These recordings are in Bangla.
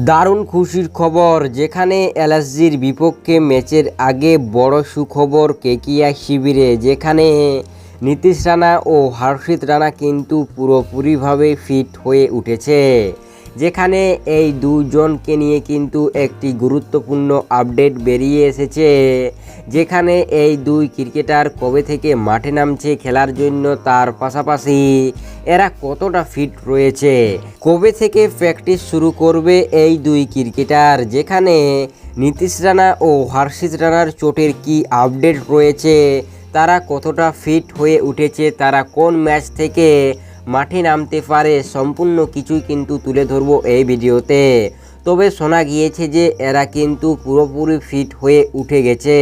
দারুণ খুশির খবর, যেখানে এলএসজির বিপক্ষে ম্যাচের আগে বড় সুখবর কেকিয়া শিবিরে, যেখানে নীতিশ রানা ও হর্ষিত রানা কিন্তু পুরোপুরিভাবে ফিট হয়ে উঠেছে। যেখানে এই দুজনকে নিয়ে কিন্তু একটি গুরুত্বপূর্ণ আপডেট বেরিয়ে এসেছে। যেখানে এই দুই ক্রিকেটার কবে থেকে মাঠে নামছে খেলার জন্য তার পাশাপাশি এরা কতটা ফিট রয়েছে, কবে থেকে প্র্যাকটিস শুরু করবে এই দুই ক্রিকেটার, যেখানে নীতিশ রানা ও হর্ষিত রানার চোটের কি আপডেট রয়েছে, তারা কতটা ফিট হয়ে উঠেছে, তারা কোন ম্যাচ থেকে মাঠে নামতে পারে, সম্পূর্ণ কিছুই কিন্তু তুলে ধরবো এই ভিডিওতে। তবে শোনা গিয়েছে যে এরা কিন্তু পুরোপুরি ফিট হয়ে উঠে গেছে।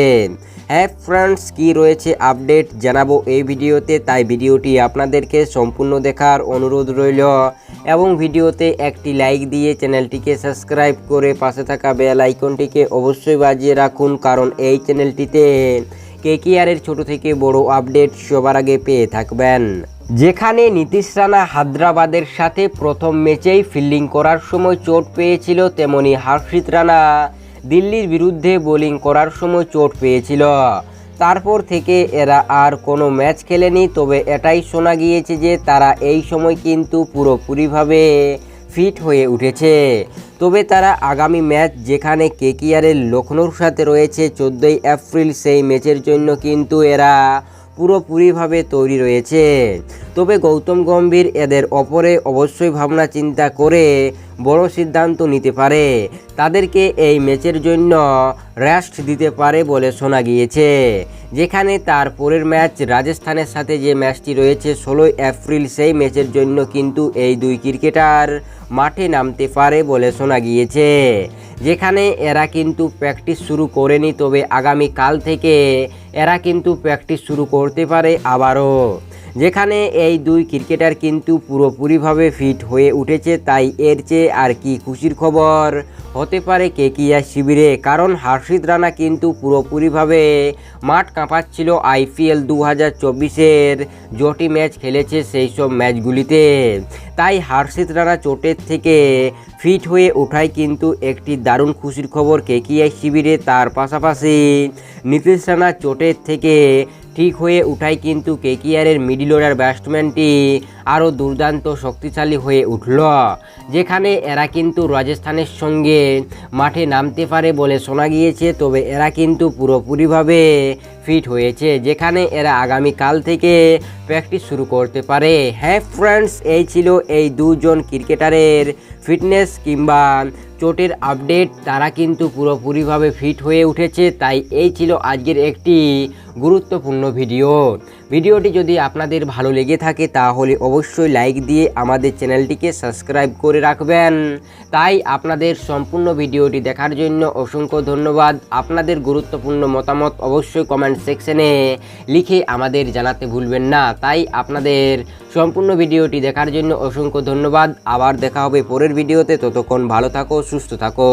হ্যাঁ ফ্রেন্ডস, কি রয়েছে আপডেট জানাব এই ভিডিওতে। তাই ভিডিওটি আপনাদেরকে সম্পূর্ণ দেখার অনুরোধ রইল এবং ভিডিওতে একটি লাইক দিয়ে চ্যানেলটিকে সাবস্ক্রাইব করে পাশে থাকা বেল আইকনটিকে অবশ্যই বাজিয়ে রাখুন, কারণ এই চ্যানেলটিতে কেকিআরের ছোট থেকে বড় আপডেট সবার আগে পেয়ে থাকবেন। যেখানে নীতিশ রানা হায়দ্রাবাদের সাথে প্রথম ম্যাচেই ফিল্ডিং করার সময় চোট পেয়েছিল, তেমনি হর্ষিত রানা দিল্লির বিরুদ্ধে বোলিং করার সময় চোট পেয়েছিল। তারপর থেকে এরা আর কোনো ম্যাচ খেলেনি, তবে এটাই শোনা গিয়েছে যে তারা এই সময় কিন্তু পুরোপুরিভাবে ফিট হয়ে উঠেছে। তবে তারা আগামী ম্যাচ যেখানে কেকিআরের লখনৌর সাথে রয়েছে, চোদ্দোই এপ্রিল সেই ম্যাচের জন্য কিন্তু এরা পুরোপুরিভাবে তৈরি রয়েছে। তবে গৌতম গম্ভীর এদের অপরে অবশ্যই ভাবনা চিন্তা করে বড় সিদ্ধান্ত নিতে পারে। তাদেরকে এই ম্যাচের জন্য রেস্ট দিতে পারে বলে শোনা গিয়েছে, যেখানে তার পরের ম্যাচ রাজস্থানের সাথে যে ম্যাচটি রয়েছে ষোলোই এপ্রিল, সেই ম্যাচের জন্য কিন্তু এই দুই ক্রিকেটার মাঠে নামতে পারে বলে শোনা গিয়েছে, যেখানে এরা কিন্তু প্র্যাকটিস শুরু করেনি, তবে আগামী কাল থেকে এরা কিন্তু প্র্যাকটিস শুরু করতে পারে আবারও। যেখানে এই দুই ক্রিকেটার কিন্তু পুরোপুরিভাবে ফিট হয়ে উঠেছে, তাই এর চেয়ে আর কি খুশির খবর? হতে পারে কেকিয়া শিবিরে? কারণ হর্ষিত রানা কিন্তু পুরোপুরিভাবে মাঠ কাঁপাচ্ছিল আইপিএল দু হাজার চব্বিশের জটি ম্যাচ খেলেছে সেই সব ম্যাচগুলিতে। তাই হর্ষিত রানা চোটের থেকে ফিট হয়ে ওঠায় কিন্তু একটি দারুণ খুশির খবর কেকিআই শিবিরে। তার পাশাপাশি নীতিশ রানা চোটের থেকে ঠিক হয়ে উঠায় কিন্তু কেকিআরের মিডিল অর্ডার ব্যাটসম্যানটি আরও দুর্দান্ত শক্তিশালী হয়ে উঠল, যেখানে এরা কিন্তু রাজস্থানের সঙ্গে মাঠে নামতে পারে বলে শোনা গিয়েছে, তবে এরা কিন্তু পুরোপুরিভাবে ফিট হয়েছে, যেখানে এরা আগামীকাল থেকে প্র্যাকটিস শুরু করতে পারে। হ্যাঁ ফ্রেন্ডস এই ছিল এই দুজন ক্রিকেটারের ফিটনেস কিংবা চোটের আপডেট তারা কিন্তু পুরোপুরিভাবে ফিট হয়ে উঠেছে, তাই এই ছিল আজকের একটি গুরুত্বপূর্ণ ভিডিও ভিডিওটি যদি আপনাদের ভালো লেগে থাকে, তাহলে অবশ্যই লাইক দিয়ে আমাদের চ্যানেলটিকে সাবস্ক্রাইব করে রাখবেন। তাই আপনাদের সম্পূর্ণ ভিডিওটি দেখার জন্য অসংখ্য ধন্যবাদ। আপনাদের গুরুত্বপূর্ণ মতামত অবশ্যই কমেন্ট সেকশনে লিখে আমাদের জানাতে ভুলবেন না। তাই আপনাদের সম্পূর্ণ ভিডিওটি দেখার জন্য অসংখ্য ধন্যবাদ। আবার দেখা হবে পরের ভিডিওতে। ততক্ষণ ভালো থাকো, সুস্থ থাকো।